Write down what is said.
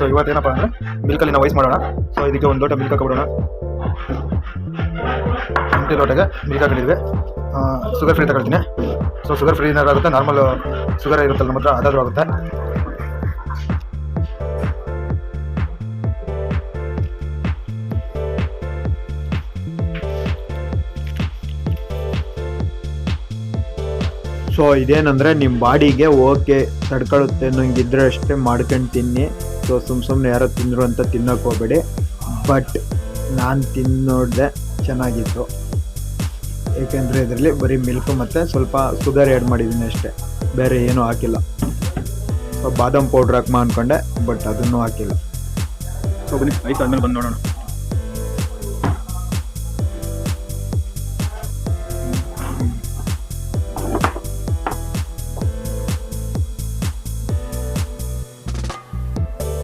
So ಇವತ್ತೇನಪ್ಪ ಅಂದರೆ ಮಿಲ್ಕಲ್ಲಿ ನಾವು wise ಮಾಡೋಣ. ಸೊ ಇದಕ್ಕೆ ಒಂದು ಲೋಟ ಮಿಲ್ಕ್ ಹಾಕೊಬಿಡೋಣ. ಎಂಟು ಲೋಟಗೆ ಮಿಲ್ಕ್ ಹಾಕೊಂಡಿದ್ವಿ. ಶುಗರ್ ಫ್ರೀ ತಗೊಳ್ತೀನಿ. ಸೊ ಶುಗರ್ ಫ್ರೀ ಏನಾದ್ರು ಆಗುತ್ತೆ ನಾರ್ಮಲ್ ಶುಗರ್ ಇರುತ್ತಲ್ಲ ನಮ್ಮ ಹತ್ರ ಅದಾದರೂ ಆಗುತ್ತೆ. ಸೊ ಇದೇನಂದರೆ ನಿಮ್ಮ ಬಾಡಿಗೆ ಓಕೆ ತಡ್ಕೊಳ್ಳುತ್ತೆ ನಂಗಿದ್ರೆ ಅಷ್ಟೇ ಮಾಡ್ಕೊಂಡು ತಿನ್ನಿ ಸೊ ಸುಮ್ಮ ಸುಮ್ಮನೆ ಯಾರೋ ತಿಂದರು ಅಂತ ತಿನ್ನೋಕೆ ಹೋಗ್ಬೇಡಿ. ಬಟ್ ನಾನು ತಿನ್ನೋಡ್ದೆ ಚೆನ್ನಾಗಿತ್ತು. ಏಕೆಂದರೆ ಇದರಲ್ಲಿ ಬರೀ ಮಿಲ್ಕ್ ಮತ್ತು ಸ್ವಲ್ಪ ಶುಗರ್ ಆ್ಯಡ್ ಮಾಡಿದ್ದೀನಿ ಅಷ್ಟೇ. ಬೇರೆ ಏನೂ ಹಾಕಿಲ್ಲ. ಸೊ ಬಾದಾಮ್ ಪೌಡ್ರ್ ಹಾಕಿ ಅಂದ್ಕೊಂಡೆ ಬಟ್ ಅದನ್ನು ಹಾಕಿಲ್ಲ. ಸೊ ಬನ್ನಿ ಆಯ್ತು ಆದ್ಮೇಲೆ ಬಂದು ನೋಡೋಣ.